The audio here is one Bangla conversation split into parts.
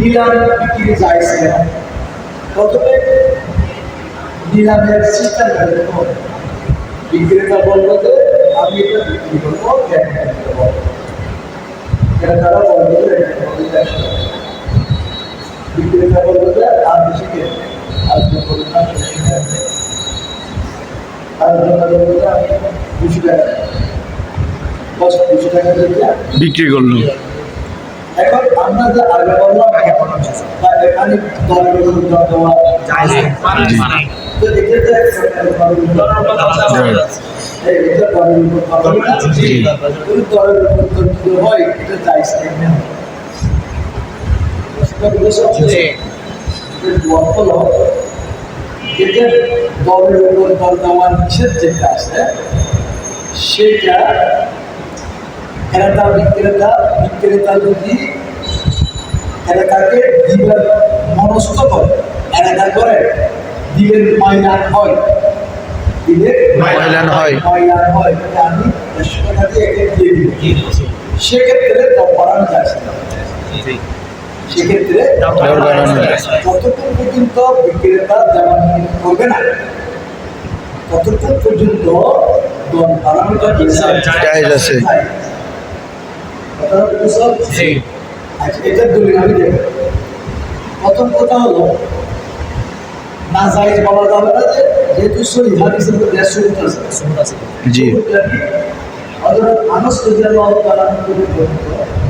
নিলাম বিক্রি যাইছে প্রথমে নিলামের সিস্টেম বিক্রেতা বলব যে, আমি এটা বিক্রি করব। ক্রেতারা বলব যে, বিক্রেতা বলব যে আর বেশি কে আর যে বলব না বেশি টাকা দেবো। আর জন্য আমি দুশো টাকা দেবো। দুশো টাকা দিয়ে বিক্রি করল এখন আমরা যে আগে বললাম এখানে দলের উপর তো এক্ষেত্রে সরকারের দলের উপর এই এটা দলের উপর দর দেওয়া না? জি। যদি দলের উপর হয় এটা জায়েজ থাকবে না। সেটা বুঝেছ? এর জবাব হলো, এটা দলের উপর দর দেওয়ার নিষেধ যেটা আছে সেটা ক্রেতা বিক্রেতা বিক্রেতা যদি এলাকাকে দিবেন মনস্থ করে এলাকা করে দিলের ময়লান হয় ময়লান হয়। ময়লান হয় আমি দেড়শো টাকা দিয়ে একে দিয়ে দিব। সেক্ষেত্রে যাচ্ছে না। যতক্ষণ পর্যন্ত বিক্রেতা দেওয়া করবে না ততক্ষণ পর্যন্ত দর বাড়ানোটা জায়েজ আছে। আচ্ছা এটার দলিল আমি দেব। প্রথম কথা হলো না জায়েজ বলা যাবে না যে যেহেতু সহি হাদিসের মধ্যে সুরত আছে জি। হযরত আনাস রাদিয়াল্লাহু তাআলা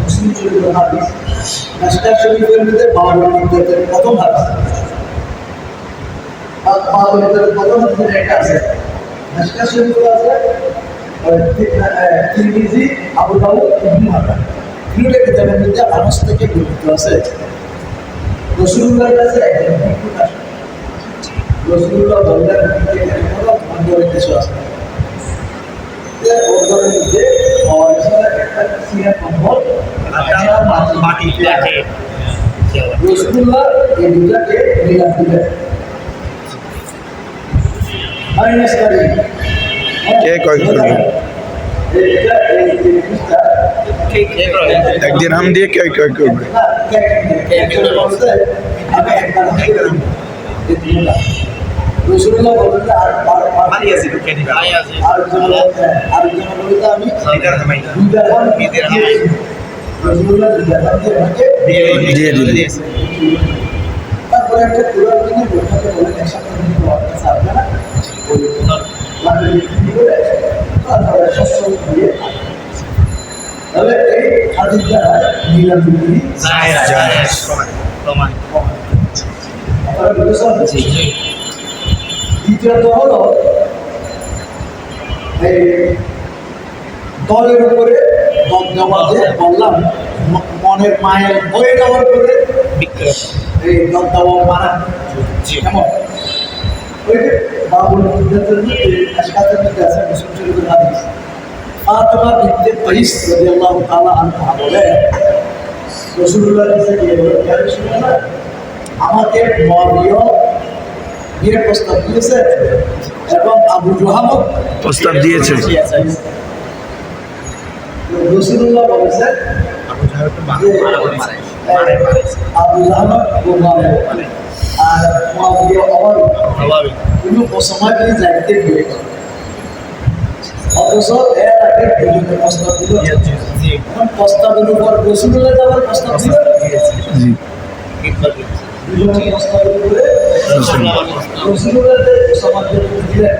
মুসলিম শরীফের হাদিস নাশকার শরীফের মধ্যে বাবুল নিকটের প্রথম হাদিস। আর বাবুল প্রথম একটা আছে আছে আহ, তিরমিজি আবু দাউদ ইবনে মাজাহ। তিনটে কিতাবের মধ্যে আনাস থেকে বর্ণিত আছে? রাসূলুল্লাহর কাছে একজন ভিক্ষুক আসে। রাসূলুল্লাহ বললেন এখানে কোনো ধর্মের কিছু আছে? ওর ঘরের মধ্যে একটা সিয়া কম্বল রসুল্লাহ এই দুটাকে নিলাম দিলেন। কে কয় করবে? এটা এই জিনিসটা একদিন হাম দিয়ে কে কয় করবে দিয়ে আমাকে তারপরে একটা পুরো একসাথে নিয়ে যাওয়ার না ওই লাঠি বিক্রি করে তারপরে শস্য দিয়ে তাহলে এই খাদির দ্বারা নিলাম বিক্রি দ্বিতীয়ত হলো এই দলের উপরে দেওয়া বললাম মনের মায়ের বয়ে যাওয়ার পরে এই দল মারা। মানা কেমন? ওই যে বাবুল মুদ্দাতের মধ্যে আশকাতের মধ্যে আছে মুসলিম হাদিস। ফাতেমা বিনতে কাইস রাদিয়াল্লাহু তাআলা আনহা বলে রাসূলুল্লাহ কাছে গিয়ে বলে ইয়া রাসূলুল্লাহ আমাকে মুয়াবিয়া বিয়ের প্রস্তাব দিয়েছে এবং আবু জোহামও প্রস্তাব দিয়েছে। রসুল্লাহ বলেছে আবু জাহান আর মুয়াবিয়া আমার কোনো সময় যাইতে বিয়ে করে অথচ এর আগে দুজনে প্রস্তাব দিল। প্রস্তাবের উপর দিল দিলেন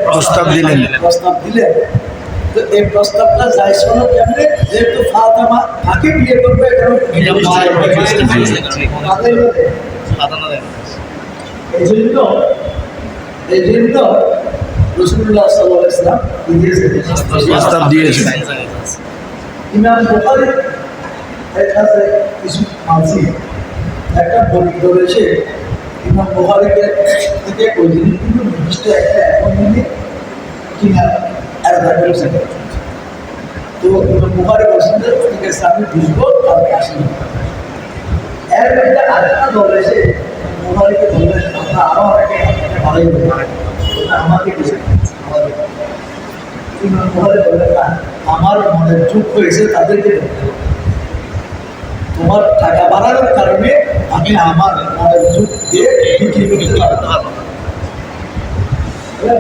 প্রস্তাব দিলেন। প্রস্তাব দিলেন তো এই প্রস্তাবটা যাই শোনো কেমনে? যেহেতু ফাতেমা তাকে বিয়ে করবে কারণ এই জন্য এই জন্য রসুল্লাহ সাল্লাহ ইসলাম প্রস্তাব দিয়েছে ইমাম বুখারী এর কাছে কিছু মানসি একটা বর্ণিত রয়েছে ইমাম বুখারীকে থেকে ওই জিনিস কিন্তু নির্দিষ্ট একটা এমন জিনিস কিনা আলাদা করেছেন তো ইমাম বুখারী বলছেন যে ঠিক আছে আমি বুঝব কালকে আসিনি। এর মধ্যে আরেকটা দল এসে আমরা আরও অনেকে ভালোই ওটা আমাকে কিছু আমাদের ইমাম না আমার মনের চুপ হয়েছে তাদেরকে তোমার টাকা বাড়ানোর কারণে আমি আমি আমার মনের যুগ দিয়ে বিক্রি করতে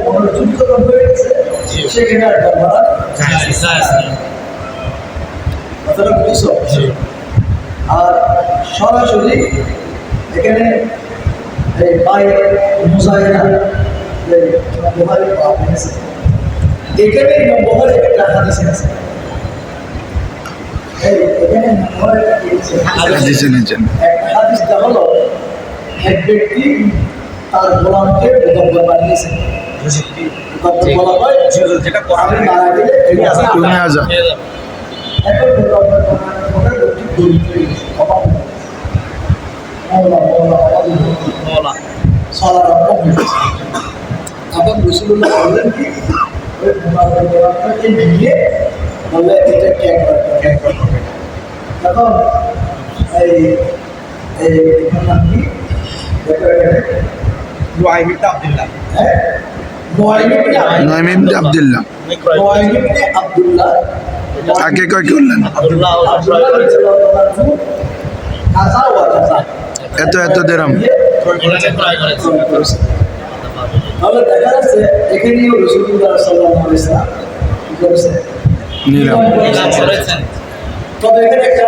মনের যখন হয়ে গেছে সেখানে আর বাড়া কথাটা বুঝছ? আর সরাসরি এখানে এই বাইরে মুজাহিরা বোহারি পাওয়া গেছে এখানে বোহারি একটা হাদিস আছে। এই এখানে বোহারি। হাদিসে হাদিসটা হলো এক ব্যক্তি তার গোলামকে মুদব্বর বলা হয় যেটা আমি মারা গেলে এই আছে। তুমি আজা এখন মুদব্বর বানানোর পরে লোকটি দরিদ্র অভাব গেছে। হয়ে রকম তখন রসুল্লাহ বললেন কি? ওই মুবারক নিয়ে বললে এটা ক্যাক করবে ক্যাক করবে তখন এই এই এটার নাম কি দেখো এখানে হ্যাঁ? Nuaim ibn Abdullah. Nuaim ibn Abdullah. Nuaim ibn Abdullah. তাকে কয় করলেন আব্দুল্লাহ। এত এত দেরাম। ক্রয়। তাহলে দেখা যাচ্ছে এখানেও রসুল্লাহ তবে এখানে একটা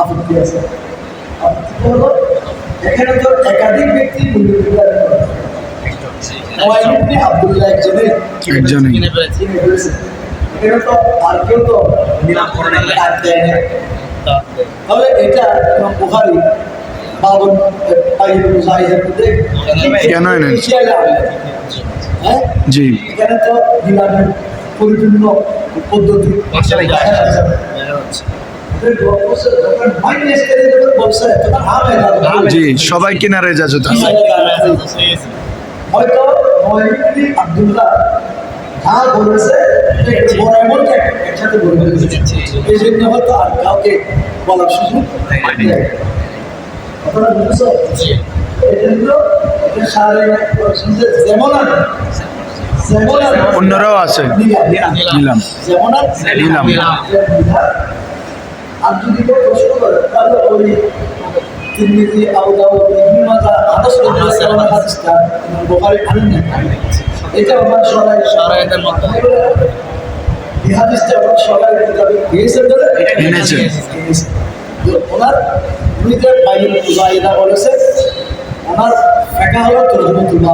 আপত্তি আছে। এখানে তো একাধিক ব্যক্তি আব্দুল্লাহ কিনে ফেলেছে। এখানে তো আর কেউ তো। তাহলে এটা বুখারী বাবন কেন এনেন? হ্যাঁ জি এখানে তো পরিপূর্ণ পদ্ধতি। জি সবাই কিনারে তার হয়তো আব্দুল্লাহ যা বলেছে একসাথে এই জন্য হয়তো আর কাউকে বলার সুযোগ কথাটা বুঝছ? এই জন্য এটা শারীরিক এক প্রশ্নে যেমন অন্যরাও আছে। নিলাম। নিলাম। আর যদি কেউ প্রশ্ন করে তাহলে ওই তিরমিজি আবু দাউদ ইবনে মাজাহ আনাস রাদিয়াল্লাহু আনহু হাদিসটা ইমাম বুখারী আনেন না এটা আমার সরাই শরাইতের মধ্যে। এই হাদিসটা আমার সরাই কিতাবে এনেছে। এনেছে। তো ওনার উনি যে বাইরে মুজাহিদা বলেছে ওনার ফেকা হলো তরজমাতুল্লাহ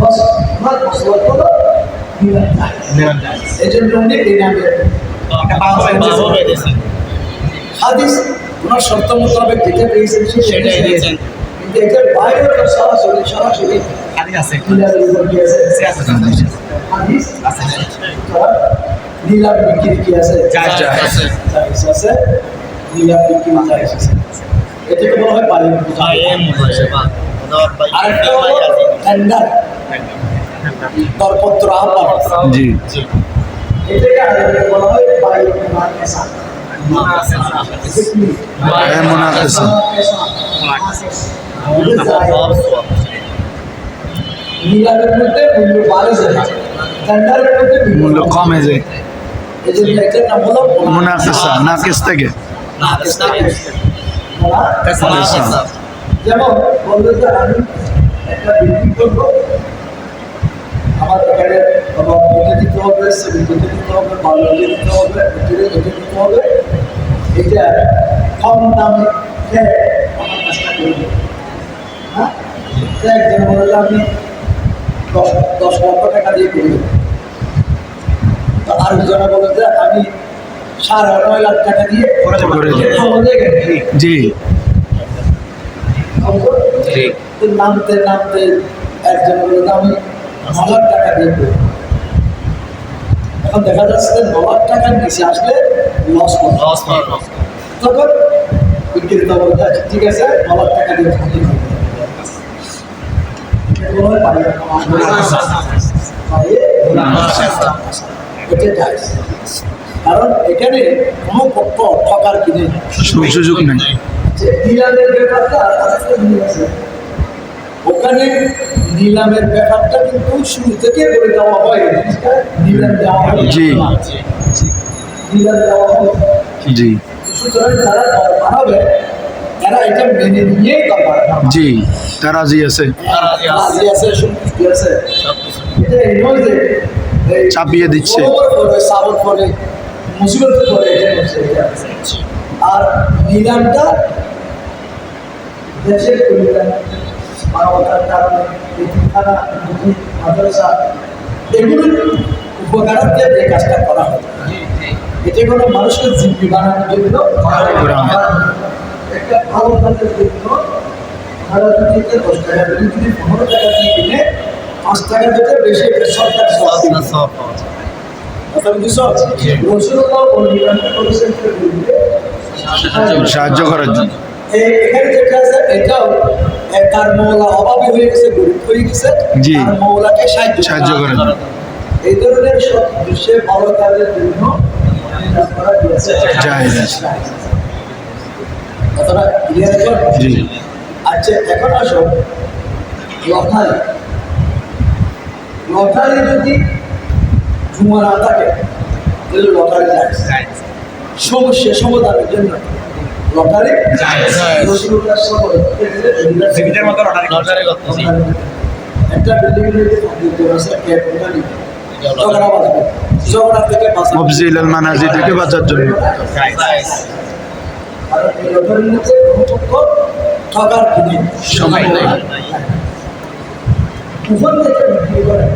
বাস ওনার মসলাত হলো। এই জন্য উনি এই নামে হাদিস ওনার শর্ত মোতাবেক যেটা পেয়েছেন সেটাই দিয়েছেন। কিন্তু এটার বাইরে তো সরাসরি সরাসরি কি আছে। হাদিস নীলাম বিক্রি কি আছে? আছে। নীলাম বিক্রি জায়েজ আছে। এটাকে বলা হয়? বাইরে আরেকটা হলো টেন্ডার দরপত্র আহ্বান। জি। এটাকে আরেকটা বলা হয়? হ্যাঁ, মুনাফেসা। টেন্ডারের মধ্যে মূল্য কমে যায় মুনাফেসা নাকিস থেকে। যেমন বলল যে আমি একটা বিক্রি করব। আমার এখানে এটা দিতে হবে সেভিং দিতে হবে বাল্য দিতে হবে এটা এটা দিতে হবে। এটা কম দামে আমার কাজটা করব হ্যাঁ? একজন বলল আমি দশ দশ লক্ষ টাকা দিয়ে করি তো আরেকজনে বলে যে আমি সাড়ে নয় লাখ টাকা দিয়ে জি। নামতে নামতে একজন বলল যে আমি ন টাকা দিয়ে। এখন দেখা যাচ্ছে যে ন লাখ টাকার নিচে আসলে লস লস তখন বিক্রেতা বলতে আছে ঠিক আছে ন লাখ টাকা দিয়ে থাকি এটা জায়েজ। কারণ এখানে কোনো পক্ষ ঠকার কিনে সুযোগ নেই। যে নিলামের ব্যাপারটা। ওখানে নিলামের ব্যাপারটা কিন্তু শুরু থেকে বলে দেওয়া হয় নিলাম দেওয়া হয় জি। নিলাম দেওয়া হয়। জি। সুতরাং যারা দর বাড়াবে এরা এটা মেনে নিয়েই করবার জি তার রাজি আছে। রাজি আছে সন্তুষ্টি আছে। এটা এই নয় যে এই চাপিয়ে দিচ্ছে। আর নিলামটা দেশের মানবতার কারণে এতিমখানা মুদি মাদ্রাসা এগুলোর উপকারার্থে এই কাজটা করা হয় এটি কোনো বানানোর জন্য একটা ভালো কাজের জন্য দশ টাকা যদি যদি পনেরো টাকা দিয়ে কিনে পাঁচ টাকা দিতে বেশি সরকার সব পাওয়া যায়। দিবে। সাহায্য করার জন্য। এই- এখানে যেটা আছে এটাও তার মৌলা অভাবী হয়ে গেছে গরিব হয়ে গেছে জি। মৌলাকে সাহায্য সাহায্য করার জন্য। এই ধরনের সব ভালো কাজের জন্য আচ্ছা এখন আসো। লটারি যদি জুমা না থাকে তাহলে লটারি যায়। সমস্যা সমাধানের জন্য লটারি একটা বিল্ডিং মফজিল মানাজি থেকে বাঁচার জন্য। জায়েজ। আর এই লটারির মধ্যে কোনো পক্ষ ঠকার কিনে সময় নেই। কুফর থেকে বিক্রি করে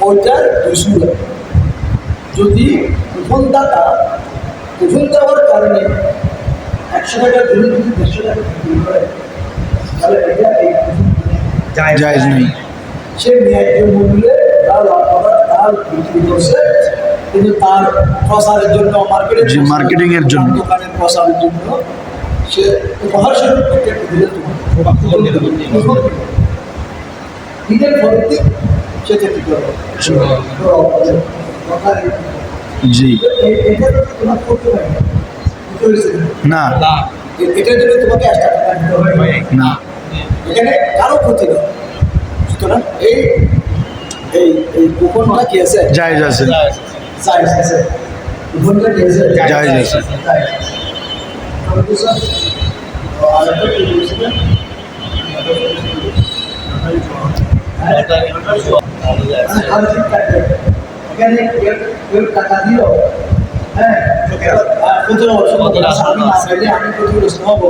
ওইটার দুশো যদি কুপন দাতা কুপন দেওয়ার কারণে একশো টাকা ধরে যদি দেড়শো টাকা বিক্রি করে তাহলে এটা এই জায়েজ নেই সে ন্যায্য মূল্যে তার তার বিক্রি করছে কিন্তু তার প্রসারের জন্য প্রসারের এর জন্য। দোকানের প্রসারের জন্য সে উপহার স্বরূপ একটা দিলে তোমার নিজের ভর্তি সেটা কি করবে? জি। এ- এটা তো তোমার করতে পারে না। বুঝতে পেরেছ? না। না, এ- এটার জন্য তোমাকে একটা না। এখানে কারও ক্ষতি নেই। সুতরাং এই এই এই কুপনটা কি আছে? জায়েজ আছে। জায়েজ। জায়েজ আছে। কুপনটা কি আছে। জায়েজ আছে। স্যার, আরেকটা কি বলছিলেন? এখানে কেউ- টাকা দিল, হ্যাঁ, আমি না চাইলে আমি ক্ষতিগ্রস্ত হব।